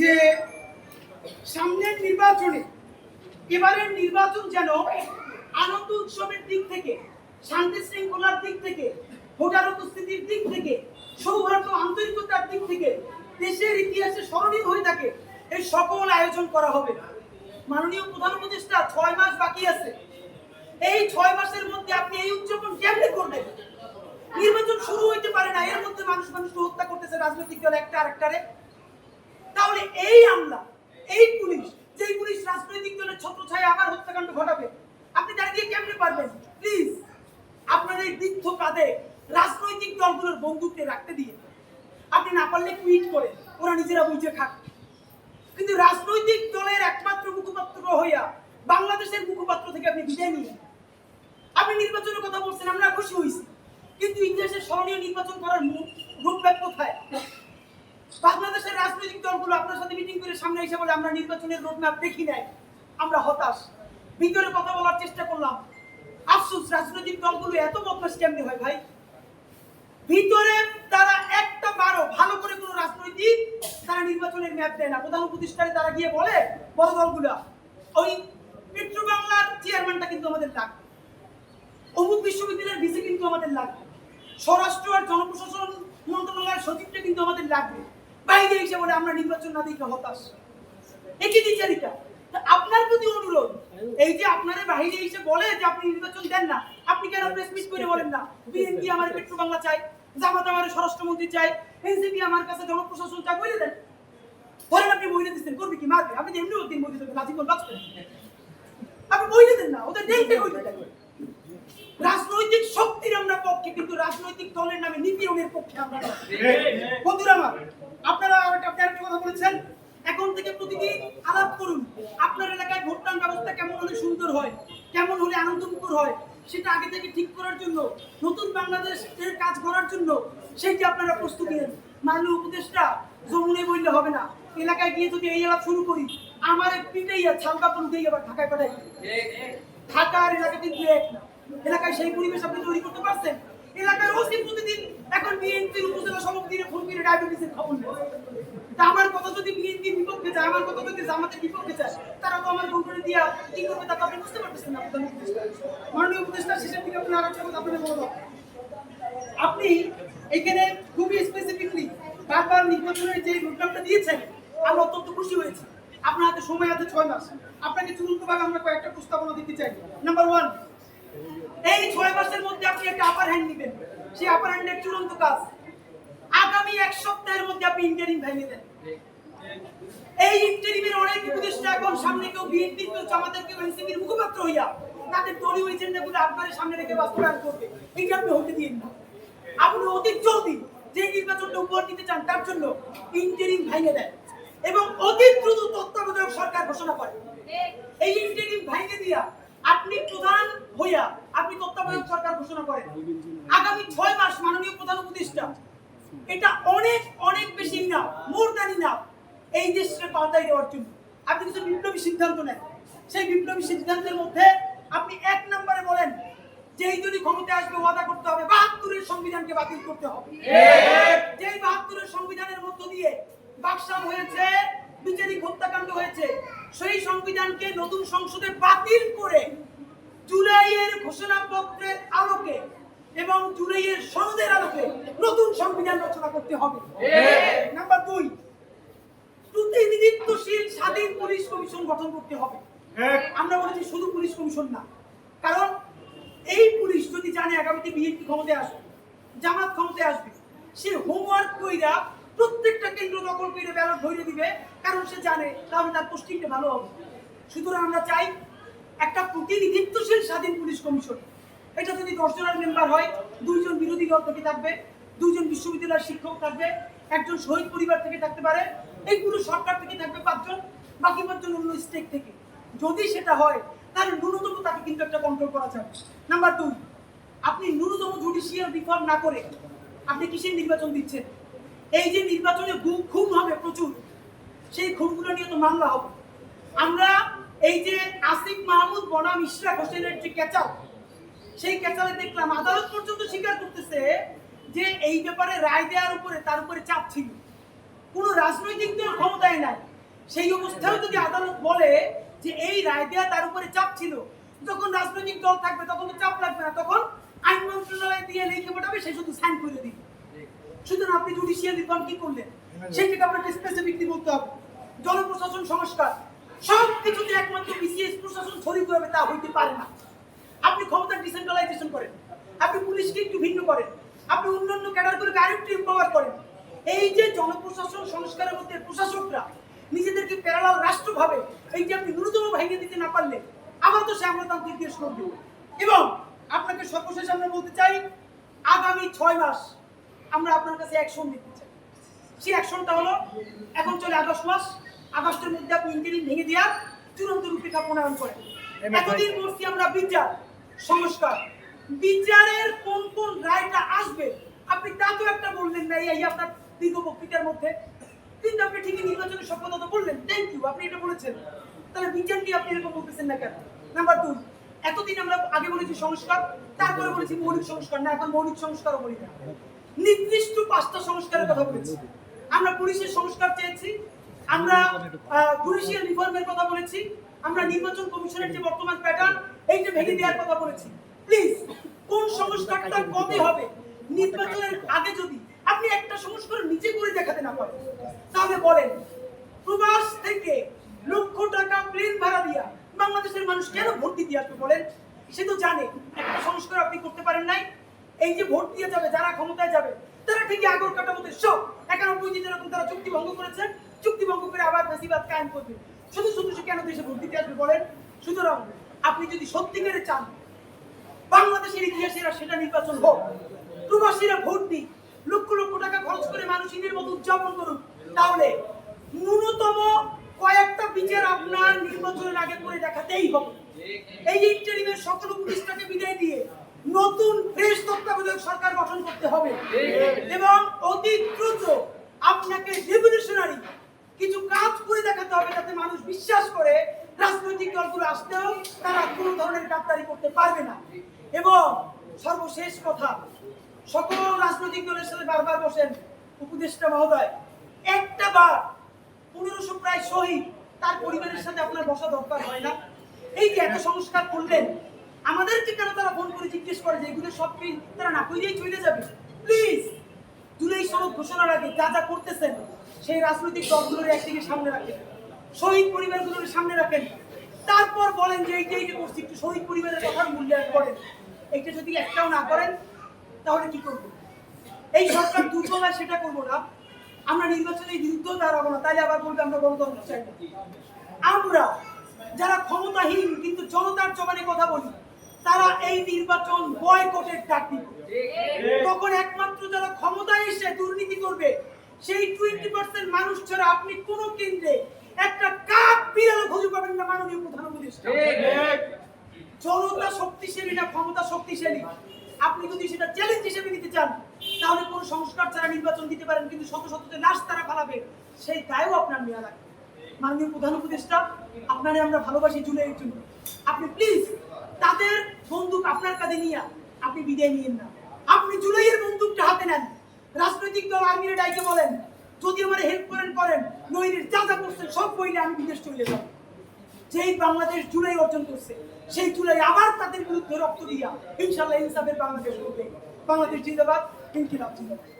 যে সামনের নির্বাচনে এবারের নির্বাচন যেন আনন্দ উৎসবের দিক থেকে, শান্তি শৃঙ্খলার দিক থেকে, ভোটার উপস্থিতির দিক থেকে, সৌহার্দ্য আন্তরিকতার দিক থেকে, দেশের ইতিহাসে স্মরণীয় হয়ে থাকে, এই সকল আয়োজন করা হবে মাননীয় প্রধান উপদেষ্টা, ছয় মাস বাকি আছে। এই ছয় মাসের মধ্যে আপনি এই উদযাপন কেমনে করবেন? নির্বাচন শুরু হইতে পারে না, এর মধ্যে মানুষ মানুষকে হত্যা করতেছে, রাজনৈতিক দল একটা আরেকটারে। তাহলে এই আমলা, এই পুলিশ, যেই পুলিশ রাজনৈতিক দলের ছত্রছায়া আবার হত্যাকাণ্ড ঘটাবে, আপনি দাঁড়িয়ে কেমনে পারবেন? প্লিজ আপনার এই বৃদ্ধ কাঁধে রাজনৈতিক দলগুলোর বন্দুককে রাখতে দিয়ে আপনি না পারলে টুইট করে ওরা নিজেরা বুঝে খাক। কিন্তু রাজনৈতিক দলের একমাত্র মুখপাত্র হইয়া বাংলাদেশের মুখপাত্র থেকে আপনি বিদায় নিয়ে আপনি নির্বাচনের কথা বলছেন, আমরা খুশি হয়েছি কিন্তু ইতিহাসের স্মরণীয় নির্বাচন করার মূল কোথায়? বাংলাদেশের রাজনৈতিক দলগুলো আপনার সাথে মিটিং করে সামনে এসে বলে, আমরা নির্বাচনের রোডম্যাপ দেখি নাই। আমরা হতাশ। ভিতরে কথা বলার চেষ্টা করলাম। আফসোস, রাজনৈতিক দলগুলো এত বদমাস কেমনি হয় ভাই? ভিতরে তারা একটা বারো ভালো করে কোনো রাজনৈতিক তারা নির্বাচনের ম্যাপ দেয় না। প্রধান উপদেষ্টারে তারা গিয়ে বলে, বড় দলগুলা, ওই পেট্রো বাংলার চেয়ারম্যানটা কিন্তু আমাদের লাগবে অমুক বিশ্ববিদ্যালয়ের ভিসি কিন্তু আমাদের লাগবে। স্বরাষ্ট্র আর জনপ্রশাসন মন্ত্রণালয়ের সচিবটা কিন্তু আমাদের লাগবে। বাইরে এসে বলে আমরা নির্বাচন না দিকে হতাশ। একই দ্বিচারিতা আপনার প্রতি অনুরোধ, এই যে আপনারা বাইরে এসে বলে যে আপনি নির্বাচন দেন না, আপনি কেন প্রেস মিট করে বলেন না? বিএনপি আমার পেট্রো বাংলা চাই জামাত আমার স্বরাষ্ট্রমন্ত্রী চাই এনসিপি আমার কাছে জনপ্রশাসন চাই বলে দেন। ধরেন আপনি বইলে দিচ্ছেন, করবে কি, মারবে? আপনি এমনি দিন বইতে দেবেন নাজিবুল বাঁচবেন আপনি বইলে দেন না, ওদের দেখতে বইতে দেন রাজনৈতিক শক্তির আমরা পক্ষে, কিন্তু রাজনৈতিক দলের নামে নীতিরঙের পক্ষে আমরা বন্ধুরা আমার আপনারা একটা আপনি আরেকটা কথা বলেছেন এখন থেকে প্রতিদিন আলাপ করুন আপনার এলাকায় ভোটদান ব্যবস্থা কেমন হলে সুন্দর হয় কেমন হলে হয়, সেটা আগে থেকে ঠিক করার জন্য, নতুন বাংলাদেশের কাজ করার জন্য সেইটি আপনারা প্রস্তুতি নেন মাননীয় উপদেষ্টা, যমুনে বললে হবে না, এলাকায় গিয়ে যদি এই আলাপ শুরু করি, আমার পিটাইয়া ছাল কাপড় দিয়ে আবার ঢাকায় পাঠাই। ঢাকার এলাকা কিন্তু এক না। এলাকায় সেই পরিবেশ আপনি তৈরি করতে পারছেন। এলাকার ওসি প্রতিদিন এখন বিএনপির উপজেলা সভাপতিরে ফোন করে ডায়াবেটিসের খবর নেয় আমার কথা যদি বিএনপির বিপক্ষে যায়, আমার কথা যদি জামাতের বিপক্ষে যায়, তারা তো আমার বউকে দিয়া কি করবে তা আপনি বুঝতে পারতেছেন না, প্রধান উপদেষ্টা। মাননীয় উপদেষ্টা শেষের দিকে আপনি আর একটা কথা আপনাদের বলব। আপনি এখানে খুবই স্পেসিফিকলি বারবার নির্বাচনের যে রোডম্যাপটা দিয়েছেন, আমরা অত্যন্ত খুশি হয়েছি। আপনার হাতে সময় আছে ছয় মাস। আপনাকে চূড়ান্তভাবে আমরা কয়েকটা প্রস্তাবনা দিতে চাই। নাম্বার ওয়ান এই ছয় মাসের মধ্যে আপনি একটা আপার হ্যান্ড নেবেন। সেই আপার হ্যান্ডের চূড়ান্ত কাজ। আগামী এক সপ্তাহের মধ্যে আপনি ইন্টারিম ভেঙে দেন। এই ইন্টারিমের অনেক উপদেষ্টা এখন সামনে কেউ বিএনপি কেউ জামাতের কেউ এনসিপির মুখপাত্র হইয়া তাদের দলীয় এজেন্ডাগুলো আপনার সামনে রেখে বাস্তবায়ন করবে। এইটা আপনি হতে দিন না। আপনি অতি জলদি যে নির্বাচনটা উপহার দিতে চান, তার জন্য ইন্টারিম ভেঙে দেন এবং অতি দ্রুত তত্ত্বাবধায়ক সরকার ঘোষণা করেন এই ইন্টারিম ভেঙে দিয়া আপনি প্রধান হইয়া আপনি তত্ত্বাবধায়ক সরকার ঘোষণা করেন। আগামী ছয় মাস মাননীয় প্রধান উপদেষ্টা এটা অনেক অনেক বেশি না মোর দানি না এই দেশকে পাল্টাই দেওয়ার জন্য। আপনি কিছু বিপ্লবী সিদ্ধান্ত নেন। সেই বিপ্লবী সিদ্ধান্তের মধ্যে আপনি এক নম্বরে বলেন যে এই যদি ক্ষমতায় আসবে ওয়াদা করতে হবে বাহাত্তরের সংবিধানকে বাতিল করতে হবে। যেই বাহাত্তরের সংবিধানের মধ্য দিয়ে বাকশাল হয়েছে বিচারিক হত্যাকাণ্ড হয়েছে সেই সংবিধানকে নতুন সংসদে বাতিল করে জুলাইয়ের ঘোষণাপত্রের আলোকে এবং জুলাইয়ের সনদের আলোকে নতুন সংবিধান রচনা করতে হবে। নাম্বার দুই প্রতিনিধিত্বশীল স্বাধীন পুলিশ কমিশন গঠন করতে হবে। আমরা বলেছি শুধু পুলিশ কমিশন না। কারণ এই পুলিশ যদি জানে আগামীতে বিএনপি ক্ষমতায় আসবে জামাত ক্ষমতায় আসবে সে হোমওয়ার্ক কইরা প্রত্যেকটা কেন্দ্র দখল করে ব্যালট ধরে দিবে কারণ সে জানে তাহলে তার পোস্টিংটা ভালো হবে। সুতরাং আমরা চাই একটা প্রতিনিধিত্বশীল স্বাধীন পুলিশ কমিশন। এটা যদি দশ জনের মেম্বার হয় দুইজন বিরোধী দল থেকে থাকবে দুইজন বিশ্ববিদ্যালয়ের শিক্ষক থাকবে, একজন শহীদ পরিবার থেকে থাকতে পারে এইগুলো সরকার থেকে থাকবে পাঁচজন, বাকি পাঁচজন অন্য স্টেট থেকে। যদি সেটা হয়, তাহলে ন্যূনতম তাকে কিন্তু একটা কন্ট্রোল করা যাবে। নাম্বার দুই আপনি ন্যূনতম জুডিশিয়াল রিফর্ম না করে আপনি কিসের নির্বাচন দিচ্ছেন? এই যে নির্বাচনে গুম খুন হবে প্রচুর, সেই খুনগুলো নিয়ে তো মামলা হবে। আমরা এই যে আসিফ মাহমুদ, বনাম ইশরাক হোসেনের যে ক্যাচাল, সেই ক্যাচালে দেখলাম আদালত পর্যন্ত স্বীকার করতেছে যে এই ব্যাপারে রায় দেওয়ার উপরে, তার উপরে চাপ ছিল। কোনো রাজনৈতিক দল ক্ষমতায় নাই। সেই অবস্থায় যদি আদালত বলে যে এই রায় দেওয়া তার উপরে চাপ ছিল, যখন রাজনৈতিক দল থাকবে তখন তো চাপ লাগবে না, তখন আইন মন্ত্রণালয় দিয়ে লিখে পাঠাবে, সে শুধু সাইন করে দিবে। সুতরাং আপনি জুডিশিয়াল রিফর্ম কি করলেন? সেই সেটাকে আপনাকে স্পেসিফিকলি বলতে হবে। জনপ্রশাসন সংস্কার। সব কিছুতে একমাত্র বিসিএস প্রশাসন ছড়িয়ে হবে তা হইতে পারে না। আপনি ক্ষমতা ডিসেন্ট্রালাইজেশন করেন। আপনি পুলিশকে একটু ভিন্ন করেন। আপনি অন্যান্য ক্যাডারগুলোকে আরেকটু এম্পাওয়ার করেন। এই যে জনপ্রশাসন সংস্কারের মধ্যে প্রশাসকরা নিজেদেরকে প্যারালাল রাষ্ট্র ভাবে এই যে আপনি ন্যূনতম ভেঙে দিতে না পারলে আবার তো সে আমলাতান্ত্রিক দেশ করবে এবং আপনাকে সর্বশেষ আমরা বলতে চাই আগামী ছয় মাস আমরা আপনার কাছে অ্যাকশন দিতে চাই। সেই অ্যাকশনটা হলো এখন চলে আগস্ট মাস আগস্টের মধ্যে আপনি ইন্টারিম ভেঙে দেওয়ার চূড়ান্ত রূপরেখা প্রণয়ন করেন এতদিন বলছি আমরা বিচার সংস্কার। বিচারের কোন কোন আসবে। আপনি তা তো একটা বললেন না, এই আপনার দীর্ঘ বক্তৃতার মধ্যে। কিন্তু আপনি ঠিকই নির্বাচনের সফলতা তো বললেন। থ্যাংক ইউ আপনি এটা বলেছেন। তাহলে বিচার নিয়ে আপনি এরকম বলতেছেন না কেন? নাম্বার দুই এতদিন আমরা আগে বলেছি সংস্কার, তারপরে বলেছি মৌলিক সংস্কার, না, এখন মৌলিক সংস্কারও বলি না। নির্দিষ্ট পাঁচটা সংস্কারের কথা বলেছি। আমরা পুলিশের সংস্কার চেয়েছি, আমরা জুডিশিয়াল রিফর্মের কথা বলেছি, আমরা নির্বাচন কমিশনের যে বর্তমান প্যাটার্ন এইটা ভেঙে দেওয়ার কথা বলেছি। প্লিজ কোন সংস্কারটা কবে হবে? নির্বাচনের আগে যদি আপনি একটা সংস্কার নিজে করে দেখাতে না পারেন, তাহলে বলেন, প্রবাস থেকে লক্ষ টাকা প্লেন ভাড়া দিয়া বাংলাদেশের মানুষ কেন ভোট দিতে আসবে বলেন? সে তো জানে, একটা সংস্কার আপনি করতে পারেন নাই। এই যে ভোট দিয়ে যাবে, যারা ক্ষমতায় যাবে, তারা ঠিকই আগর কাটামতে সব একানব্বই যেরকম তারা চুক্তি ভঙ্গ করেছেন চুক্তি ভঙ্গ করে আবার ফাঁসিবাদ কায়েম করবে। শুধু শুধু সে কেন দেশে ভোট দিতে আসবে বলেন? সুতরাং আপনি যদি সত্যিকারে চান, বাংলাদেশের ইতিহাসেরা সেটা নির্বাচন হোক প্রবাসীরা ভোট দিক লক্ষ লক্ষ টাকা খরচ করে মানুষ ঈদের মতো উদযাপন করুক তাহলে ন্যূনতম কয়েকটা বিচার আপনার নির্বাচনের আগে করে দেখাতেই হবে। এই ইন্টারিমের সকল উপদেষ্টাকে বিদায় দিয়ে নতুন ফ্রেশ তত্ত্বাবধায়ক সরকার গঠন করতে হবে। এবং অতি দ্রুত আপনাকে রেভলিউশনারি কিছু কাজ করে দেখাতে হবে যাতে মানুষ বিশ্বাস করে রাজনৈতিক দলগুলো আসতেও তারা কোনো ধরনের গাদ্দারি করতে পারবে না। এবং সর্বশেষ কথা সকল রাজনৈতিক দলের সাথে বারবার বসেন উপদেষ্টা মহোদয়। একটা বার পনেরোশো প্রায় শহীদ তার পরিবারের সাথে আপনার বসা দরকার হয় না। এই যে এত সংস্কার করলেন, আমাদেরকে কেন তারা ফোন করে জিজ্ঞেস করে যে এগুলো সব কি তারা না কইলেই চলে যাবে? প্লিজ জুলাই সনদ ঘোষণার আগে যা যা করতেছেন, সেই রাজনৈতিক দলগুলোর একদিকে সামনে রাখেন। শহীদ পরিবারগুলোর সামনে রাখেন। তারপর বলেন যে এইটা এইটা করছি, একটু শহীদ পরিবারের কথা মূল্যায়ন করেন। এইটা যদি একটাও না করেন তাহলে কি করব? এই সরকার দুর্বল হয় সেটা করব না। আমরা নির্বাচনের বিরুদ্ধেও দাঁড়াবো না তাহলে আবার বলবে আমরা গণতন্ত্র চাই আমরা যারা ক্ষমতাহীন কিন্তু জনতার জবানে কথা বলি তারা এই নির্বাচন বয়কটের ডাক দিবে তখন একমাত্র যারা ক্ষমতায় এসে দুর্নীতি করবে সেই টোয়েন্টি পার্সেন্ট মানুষ ছাড়া আপনি কোন কেন্দ্রে একটা কাক বিড়ালও খুঁজে পাবেন না মাননীয় প্রধান উপদেষ্টা জনতা শক্তিশালী না ক্ষমতা শক্তিশালী? আপনি যদি সেটা চ্যালেঞ্জ হিসেবে নিতে চান, তাহলে কোন সংস্কার ছাড়া নির্বাচন দিতে পারেন, কিন্তু শত শত যে লাশ তারা ফালাবে সেই দায়ও আপনার নেওয়া লাগবে। মাননীয় প্রধান উপদেষ্টা, আপনারে আমরা ভালোবাসি, জুলাই জন্য আপনি প্লিজ তাদের বন্দুক আপনার কাছে নিয়ে আপনি বিদায় নিয়েন না। আপনি জুলাইয়ের বন্দুকটা হাতে নেন। রাজনৈতিক দল আর্মিরে ডাইকে বলেন, যদি আমার হেল্প করেন করেন নইরের যা যা করছেন সব বইলে আমি বিদেশ চলে যাব। যেই বাংলাদেশ জুলাই অর্জন করছে, সেই জুলাই আবার তাদের বিরুদ্ধে রক্ত দিয়া ইনশাল্লাহ ইনসাফের বাংলাদেশ করবে বাংলাদেশ জিন্দাবাদ, ইনকিলাব জিন্দাবাদ।